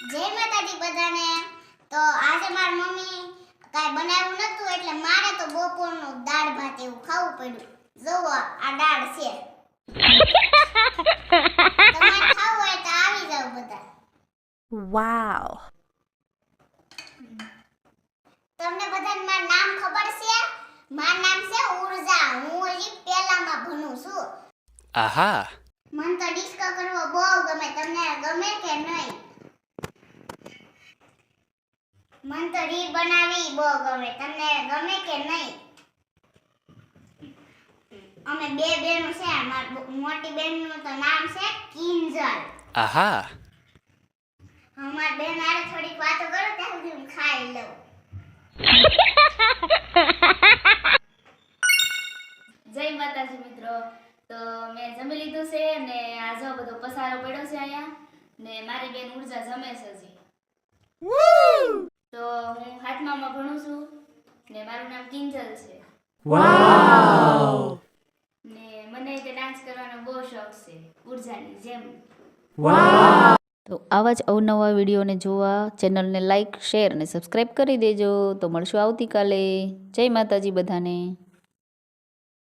જય માતાજી બધાને. તો આજે મારી મમ્મી કાંઈ બનાવ્યું નતું એટલે મારે તો બપોરનું દાળ ભાત એવું ખાવું પડ્યું. જુઓ આ દાળ છે. તમારે ખાવું હોય તો આવી જાવ બધા. વાવ. તમને બધાને મારું નામ ખબર છે? મારું નામ છે ઊર્જા. હું હજી પહેલામાં ભણું છું. આહા. મને તો ડિસ્કો કરવો બહુ ગમે. તમને ગમે કે નહીં મને તો રીલ બનાવી બહુ ગમે. તમને ગમે કે નહીં? અમે બે બહેનો છે મારી મોટી બહેનનું તો નામ છે કિંજલ. આહા. અમારી બેન આરે થોડીક વાતો કરો ત્યાં સુધી હું ખાઈ લઉં. જય માતાજી મિત્રો. તો મેં જમી લીધું છે ને આ જો બધો પસારો પડ્યો છે અહીંયા. ને મારી બેન ઊર્જા જમે છે હજી. તો હું હાથમામાં ભણું છું ને મારું નામ કિંજલ છે. ને મને તે ડાન્સ કરવાનો બહુ શોખ છે ઉર્જાની જેમ. તો આવા જ અવનવા વિડીયોને જોવા ચેનલને લાઈક શેર અને સબસ્ક્રાઈબ કરી દેજો. તો મળશું આવતીકાલે. જય માતાજી બધાને.